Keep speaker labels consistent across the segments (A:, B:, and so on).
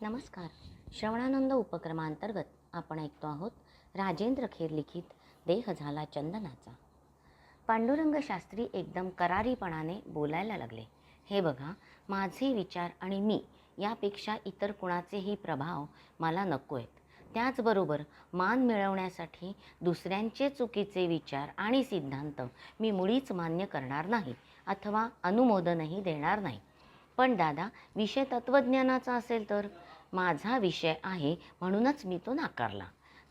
A: नमस्कार. श्रवणानंद उपक्रमांतर्गत आपण ऐकतो आहोत राजेंद्र खेर लिखित देह झाला चंदनाचा. पांडुरंग शास्त्री एकदम करारीपणाने बोलायला लागले. हे बघा माझे विचार आणि मी यापेक्षा इतर कुणाचेही प्रभाव मला नको आहेत. त्याचबरोबर मान मिळवण्यासाठी दुसऱ्यांचे चुकीचे विचार आणि सिद्धांत मी मुळीच मान्य करणार नाही अथवा अनुमोदनही देणार नाही. पण दादा विषय तत्त्वज्ञानाचा असेल तर? माझा विषय आहे म्हणूनच मी तो नाकारला.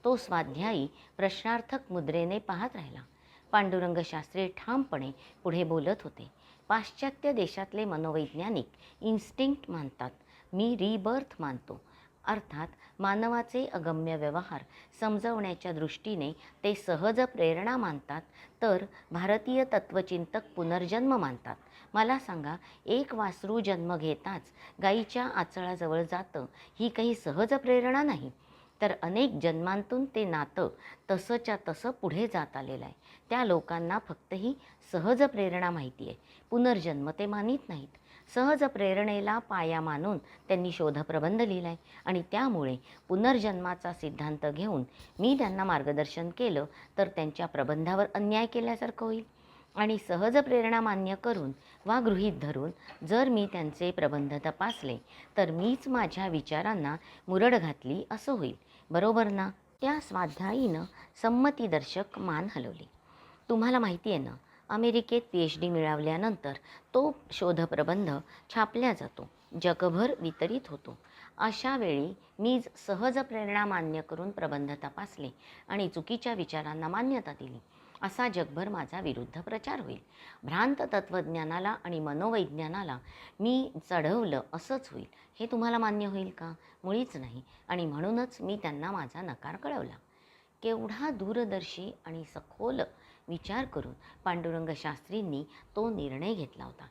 A: तो स्वाध्यायी प्रश्नार्थक मुद्रेने पाहत राहिला. पांडुरंग शास्त्री ठामपणे पुढे बोलत होते. पाश्चात्य देशातले मनोवैज्ञानिक इन्स्टिंक्ट मानतात. मी रिबर्थ मानतो. अर्थात मानवाचे अगम्य व्यवहार समजवण्याच्या दृष्टीने ते सहज प्रेरणा मानतात तर भारतीय तत्त्वचिंतक पुनर्जन्म मानतात. मला सांगा एक वासरू जन्म घेताच गाईच्या आचळाजवळ जातं ही काही सहज प्रेरणा नाही? तर अनेक जन्मांतून ते नातं तसंच्या तसं पुढे जात आलेलं आहे. त्या लोकांना फक्त ही सहज प्रेरणा माहिती आहे पुनर्जन्म ते मानित नाहीत. सहज प्रेरणेला पाया मानून त्यांनी शोधप्रबंध लिहिला आहे आणि त्यामुळे पुनर्जन्माचा सिद्धांत घेऊन मी त्यांना मार्गदर्शन केलं तर त्यांच्या प्रबंधावर अन्याय केल्यासारखं होईल. आणि सहज प्रेरणा मान्य करून वा गृहीत धरून जर मी त्यांचे प्रबंध तपासले तर मीच माझ्या विचारांना मुरड घातली असं होईल. बरोबर ना? त्या स्वाध्यायीनं संमतीदर्शक मान हलवली. तुम्हाला माहिती आहे ना अमेरिकेत पी एच डी मिळवल्यानंतर तो शोधप्रबंध छापल्या जातो जगभर वितरित होतो. अशा वेळी मी सहज प्रेरणा मान्य करून प्रबंध तपासले आणि चुकीच्या विचारांना मान्यता दिली. असा जगभर माझा विरुद्ध प्रचार होईल. भ्रांत तत्त्वज्ञानाला आणि मनोवैज्ञानाला मी चढवलं असंच होईल. हे तुम्हाला मान्य होईल का? मुळीच नाही. आणि म्हणूनच मी त्यांना माझा नकार कळवला. केवढा दूरदर्शी आणि सखोल विचार करून पांडुरंग शास्त्रींनी तो निर्णय घेतला होता.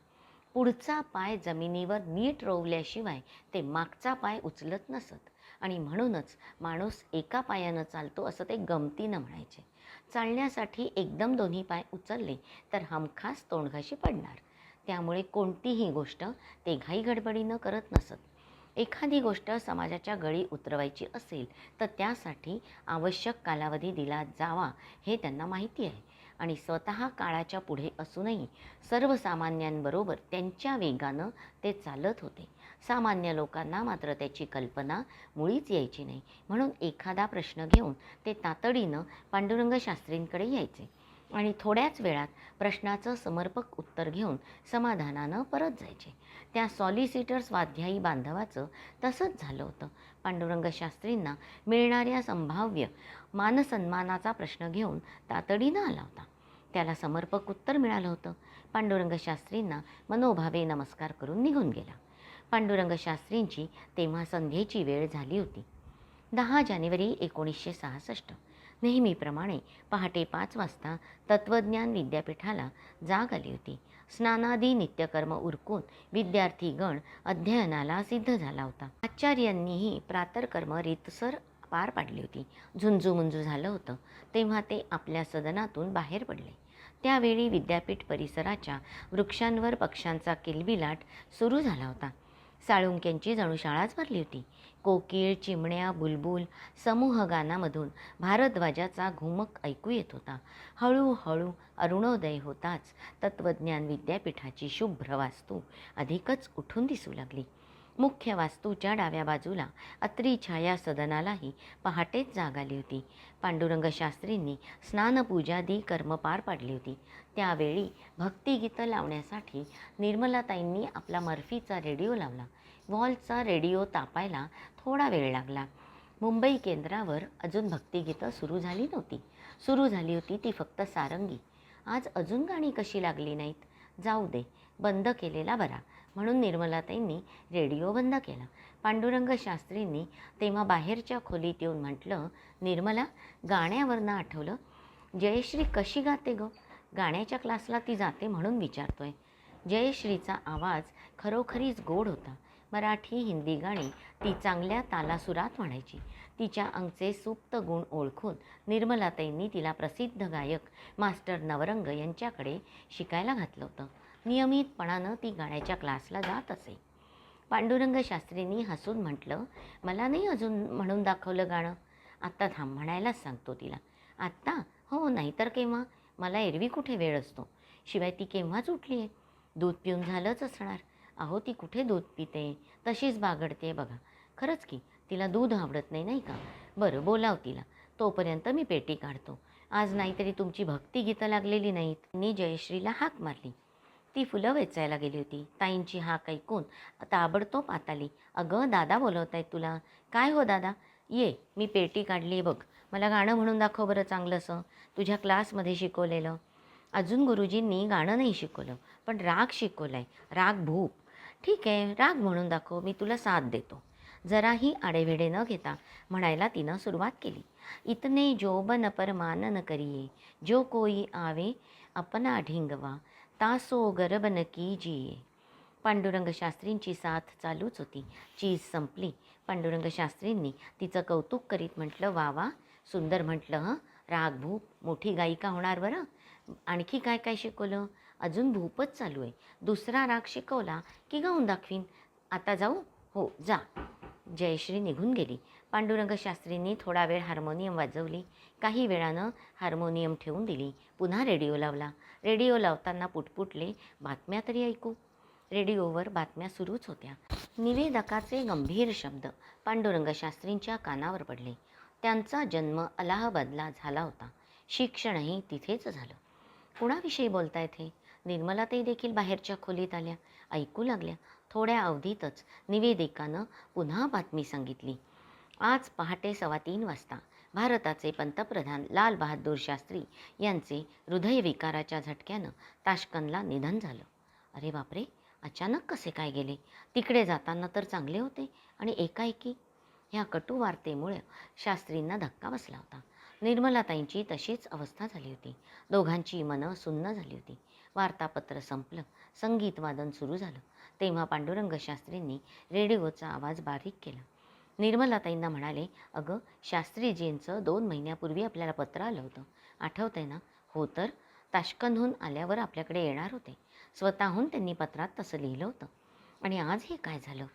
A: पुढचा पाय जमिनीवर नीट रोवल्याशिवाय ते मागचा पाय उचलत नसत आणि म्हणूनच माणूस एका पायानं चालतो असं ते गमतीनं म्हणायचे. चालण्यासाठी एकदम दोन्ही पाय उचलले तर हमखास तोंडघाशी पडणार. त्यामुळे कोणतीही गोष्ट ते घाई गडबडीनं करत नसत. एखादी गोष्ट समाजाच्या गळी उतरवायची असेल तर त्यासाठी आवश्यक कालावधी दिला जावा हे त्यांना माहिती आहे. आणि स्वतः काळाच्या पुढे असूनही सर्वसामान्यांबरोबर त्यांच्या वेगानं ते चालत होते. सामान्य लोकांना मात्र त्याची कल्पना मुळीच यायची नाही. म्हणून एखादा प्रश्न घेऊन ते तातडीनं पांडुरंग शास्त्रींकडे यायचे. आणि थोड्याच वेळात प्रश्नाचं समर्पक उत्तर घेऊन समाधानानं परत जायचे. त्या सॉलिसिटर स्वाध्यायी बांधवाचं तसंच झालं होतं. पांडुरंग शास्त्रींना मिळणाऱ्या संभाव्य मानसन्मानाचा प्रश्न घेऊन तातडीनं आला होता. त्याला समर्पक उत्तर मिळालं होतं. पांडुरंग शास्त्रींना मनोभावे नमस्कार करून निघून गेला. पांडुरंग शास्त्रींची तेव्हा संध्येची वेळ झाली होती. दहा जानेवारी एकोणीसशे सहासष्ट. नेहमीप्रमाणे पहाटे पाच वाजता तत्त्वज्ञान विद्यापीठाला जाग आली होती. स्नानादी नित्यकर्म उरकून विद्यार्थीगण अध्ययनाला सिद्ध झाला होता. आचार्यांनीही प्रातर्कर्म रीतसर पार पाडली होती. झुंजूमुंजू झालं होतं. तेव्हा ते आपल्या सदनातून बाहेर पडले. त्यावेळी विद्यापीठ परिसराच्या वृक्षांवर पक्ष्यांचा किलबिलाट सुरू झाला होता. साळुंक्यांची जणू शाळाच भरली होती. कोकिळ चिमण्या बुलबुल समूह गानामधून भारद्वाजाचा घुमक ऐकू येत होता. हळूहळू अरुणोदय होताच तत्त्वज्ञान विद्यापीठाची शुभ्र वास्तू अधिकच उठून दिसू लागली. मुख्य वास्तूच्या डाव्या बाजूला अत्री छाया सदनालाही पहाटेच जाग आली होती. पांडुरंग शास्त्रींनी स्नानपूजादी कर्म पार पाडली होती. त्यावेळी भक्तिगीतं लावण्यासाठी निर्मलाताईंनी आपला मर्फीचा रेडिओ लावला. वॉलचा रेडिओ तापायला थोडा वेळ लागला. मुंबई केंद्रावर अजून भक्तिगीतं सुरू झाली नव्हती. सुरू झाली होती ती फक्त सारंगी. आज अजून गाणी कशी लागली नाहीत? जाऊ दे बंद केलेला बरा. म्हणून निर्मलाताईंनी रेडिओ बंद केला. पांडुरंग शास्त्रींनी तेव्हा बाहेरच्या खोलीत येऊन म्हटलं निर्मला गाण्यावरनं आठवलं जयश्री कशी गाते गं? गाण्याच्या क्लासला ती जाते म्हणून विचारतोय. जयश्रीचा आवाज खरोखरीच गोड होता. मराठी हिंदी गाणी ती चांगल्या तालासुरात म्हणायची. तिच्या अंगचे सुप्त गुण ओळखून निर्मलाताईंनी तिला प्रसिद्ध गायक मास्टर नवरंग यांच्याकडे शिकायला घातलं होतं. नियमितपणानं ती गाण्याच्या क्लासला जात असे. पांडुरंग शास्त्रींनी हसून म्हटलं मला नाही अजून म्हणून दाखवलं गाणं. आत्ता थांब म्हणायलाच सांगतो तिला. आत्ता हो नाहीतर केव्हा? मला एरवी कुठे वेळ असतो? शिवाय ती केव्हाच उठली आहे दूध पिऊन झालंच असणार. अहो ती कुठे दूध पिते? तशीच बागडते बघा. खरंच की तिला दूध आवडत नाही नाही का? बरं बोलाव तिला. तोपर्यंत मी पेटी काढतो. आज नाहीतरी तुमची भक्तिगीतं लागलेली नाहीत. मी जयश्रीला हाक मारली. ती फुलं वेचायला गेली होती. ताईंची हाक ऐकून ताबडतोब आताली. अगं दादा बोलवत आहेत तुला. काय हो दादा? ये मी पेटी काढली बघ. मला गाणं म्हणून दाखव बरं चांगलंसं. तुझ्या क्लासमध्ये शिकवलेलं. अजून गुरुजींनी गाणं नाही शिकवलं पण राग शिकवला आहे राग भूप. ठीक आहे राग म्हणून दाखव मी तुला साथ देतो. जराही आडेवेडे न घेता म्हणायला तिनं सुरुवात केली. इतने जोबन परमान न करिये जो कोई आवे अपना ढिंगवा. तासो गरबन कीजिये पांडुरंग शास्त्रींची साथ चालूच होती. चीज संपली. पांडुरंग शास्त्रींनी तिचं कौतुक करीत म्हटलं वा वा सुंदर म्हटलं हं? राग भूप मोठी गायिका होणार बरं? आणखी काय काय शिकवलं? अजून भूपच चालू आहे. दुसरा राग शिकवला की गाऊन दाखवीन. आता जाऊ? हो जा. जयश्री निघून गेली. पांडुरंग शास्त्रींनी थोडा वेळ हार्मोनियम वाजवली. काही वेळानं हार्मोनियम ठेवून दिली. पुन्हा रेडिओ लावला. रेडिओ लावताना पुटपुटले बातम्या तरी ऐकू. रेडिओवर बातम्या सुरूच होत्या. निवेदकाचे गंभीर शब्द पांडुरंग शास्त्रींच्या कानावर पडले. त्यांचा जन्म अलाहाबादला झाला होता. शिक्षणही तिथेच झालं. कुणाविषयी बोलतायत हे? निर्मलाताई देखील बाहेरच्या खोलीत आल्या. ऐकू लागल्या. थोड्या अवधीतच निवेदिकानं पुन्हा बातमी सांगितली. आज पहाटे सव्वा तीन वाजता भारताचे पंतप्रधान लालबहादूर शास्त्री यांचे हृदयविकाराच्या झटक्यानं ताशकनला निधन झालं. अरे बापरे अचानक कसे काय गेले? तिकडे जाताना तर चांगले होते आणि एकाएकी ह्या कटू वार्तेमुळे शास्त्रींना धक्का बसला होता. निर्मलाताईंची तशीच अवस्था झाली होती. दोघांची मनं सुन्न झाली होती. वार्तापत्र संपलं संगीत वादन सुरू झालं. तेव्हा पांडुरंग शास्त्रींनी रेडिओचा आवाज बारीक केला. निर्मलाताईंना म्हणाले अगं शास्त्रीजींचं दोन महिन्यापूर्वी आपल्याला पत्र आलं होतं. आठवतंय ना? हो तर? ताशकंदहून आल्यावर आपल्याकडे येणार होते. स्वतःहून त्यांनी पत्रात तसं लिहिलं होतं. आणि आज हे काय झालं?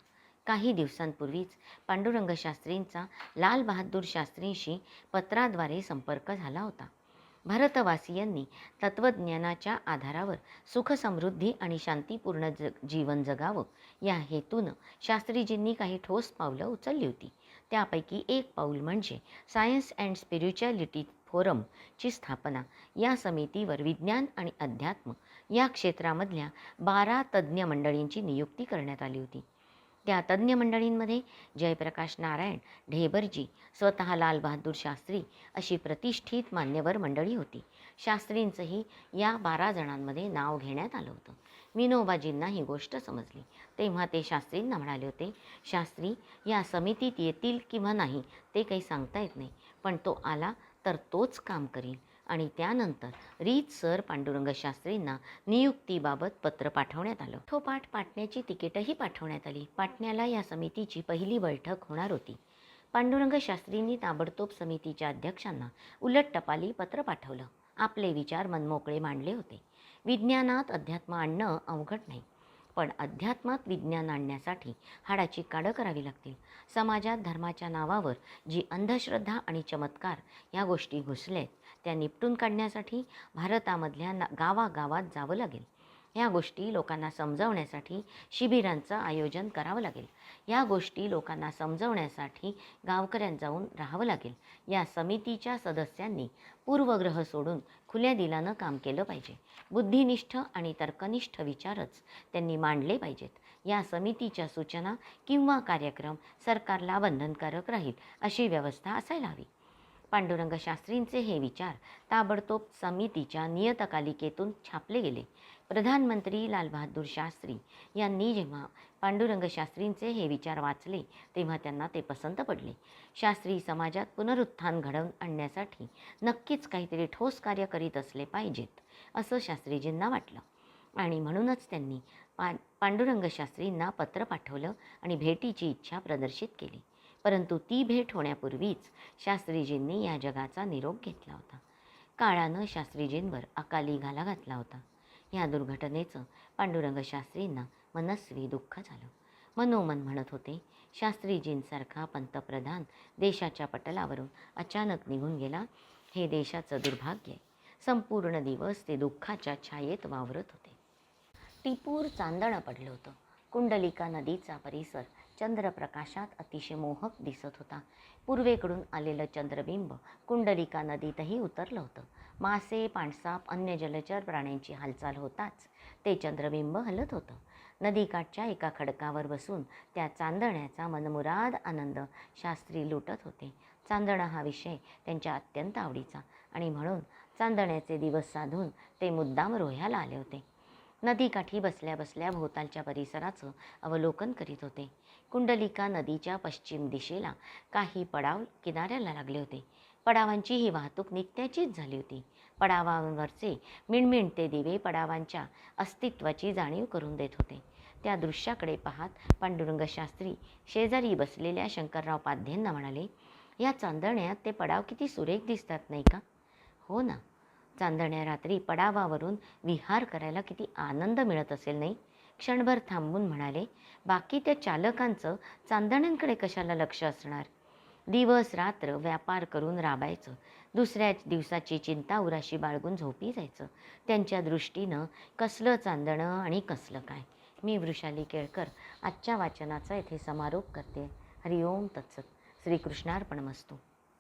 A: काही दिवसांपूर्वीच पांडुरंग शास्त्रींचा लाल बहादूर शास्त्रींशी पत्राद्वारे संपर्क झाला होता. भारतवासियांनी तत्त्वज्ञानाच्या आधारावर सुखसमृद्धी आणि शांतीपूर्ण ज जीवन जगावं. या हेतूनं शास्त्रीजींनी काही ठोस पावलं उचलली होती. त्यापैकी एक पाऊल म्हणजे सायन्स अँड स्पिरिच्युअलिटी फोरमची स्थापना. या समितीवर विज्ञान आणि अध्यात्म या क्षेत्रामधल्या बारा तज्ज्ञ मंडळींची नियुक्ती करण्यात आली होती. त्या तज्ज्ञ मंडळींमध्ये जयप्रकाश नारायण ढेबरजी स्वतः लालबहादूर शास्त्री अशी प्रतिष्ठित मान्यवर मंडळी होती. शास्त्रींचंही या बारा जणांमध्ये नाव घेण्यात आलं होतं. विनोबाजींना ही गोष्ट समजली. तेव्हा ते शास्त्रींना म्हणाले होते शास्त्री या समितीत येतील किंवा नाही ते काही सांगता येत नाही पण तो आला तर तोच काम करील आणि त्यानंतर रीतसर पांडुरंग शास्त्रींना नियुक्तीबाबत पत्र पाठवण्यात आलं. ठोपाठ पाटण्याची तिकीटही पाठवण्यात आली. पाटण्याला या समितीची पहिली बैठक होणार होती. पांडुरंग शास्त्रींनी ताबडतोब समितीच्या अध्यक्षांना उलट टपाली पत्र पाठवलं. आपले विचार मनमोकळे मांडले होते. विज्ञानात अध्यात्म आणणं अवघड नाही. पण अध्यात्मात विज्ञान आणण्यासाठी हाडाची काडं करावी लागतील. समाजात धर्माच्या नावावर जी अंधश्रद्धा आणि चमत्कार या गोष्टी घुसलेत त्या निपटून काढण्यासाठी भारतामधल्या ना गावागावात जावं लागेल. या गोष्टी लोकांना समजवण्यासाठी शिबिरांचं आयोजन करावं लागेल. या गोष्टी लोकांना समजवण्यासाठी गावकऱ्यांत जाऊन राहावं लागेल. या समितीच्या सदस्यांनी पूर्वग्रह सोडून खुल्या दिलानं काम केलं पाहिजे. बुद्धिनिष्ठ आणि तर्कनिष्ठ विचारच त्यांनी मांडले पाहिजेत. या समितीच्या सूचना किंवा कार्यक्रम सरकारला बंधनकारक राहील अशी व्यवस्था असायला हवी. पांडुरंग शास्त्रींचे हे विचार ताबडतोब समितीच्या नियतकालिकेतून छापले गेले. प्रधानमंत्री लालबहादूर शास्त्री यांनी जेव्हा पांडुरंग शास्त्रींचे हे विचार वाचले तेव्हा त्यांना ते पसंत पडले. शास्त्री समाजात पुनरुत्थान घडवून आणण्यासाठी नक्कीच काहीतरी ठोस कार्य करीत असले पाहिजेत असं शास्त्रीजींना वाटलं. आणि म्हणूनच त्यांनी पा पांडुरंग शास्त्रींना पत्र पाठवलं आणि भेटीची इच्छा प्रदर्शित केली. परंतु ती भेट होण्यापूर्वीच शास्त्रीजींनी या जगाचा निरोप घेतला होता. काळानं शास्त्रीजींवर अकाली घाला घातला होता. या दुर्घटनेचं पांडुरंग शास्त्रींना मनस्वी दुःख झालं. मनोमन म्हणत होते शास्त्रीजींसारखा पंतप्रधान देशाच्या पटलावरून अचानक निघून गेला हे देशाचं दुर्भाग्य आहे. संपूर्ण दिवस ते दुःखाच्या छायेत वावरत होते. टिपूर चांदणं पडलं होतं. कुंडलिका नदीचा परिसर चंद्रप्रकाशात अतिशय मोहक दिसत होता. पूर्वेकडून आलेलं चंद्रबिंब कुंडलिका नदीतही उतरलं होतं. मासे पाणसाप अन्य जलचर प्राण्यांची हालचाल होताच ते चंद्रबिंब हलत होतं. नदीकाठच्या एका खडकावर बसून त्या चांदण्याचा मनमुराद आनंद शास्त्री लुटत होते. चांदणा हा विषय त्यांच्या अत्यंत आवडीचा आणि म्हणून चांदण्याचे दिवस साधून ते मुद्दाम रोह्याला आले होते. नदीकाठी बसल्या बसल्या भोवतालच्या परिसराचं अवलोकन करीत होते. कुंडलिका नदीच्या पश्चिम दिशेला काही पडाव किनाऱ्याला लागले होते. पडावांची ही वाहतूक नित्याचीच झाली होती. पडावांवरचे मिणमिणते दिवे पडावांच्या अस्तित्वाची जाणीव करून देत होते. त्या दृश्याकडे पाहत पांडुरंग शास्त्री शेजारी बसलेल्या शंकरराव पाध्यांना म्हणाले या चांदण्यात ते पडाव किती सुरेख दिसतात नाही का? हो ना. चांदण्या रात्री पडावावरून विहार करायला किती आनंद मिळत असेल नाही? क्षणभर थांबून म्हणाले बाकी त्या चालकांचं चांदण्यांकडे कशाला लक्ष असणार? दिवस रात्र व्यापार करून राबायचं दुसऱ्या दिवसाची चिंता उराशी बाळगून झोपी जायचं. त्यांच्या दृष्टीनं कसलं चांदणं आणि कसलं काय? मी वृषाली केळकर आजच्या वाचनाचा येथे समारोप करते. हरिओम तत्सत. श्रीकृष्णार्पणमस्तू.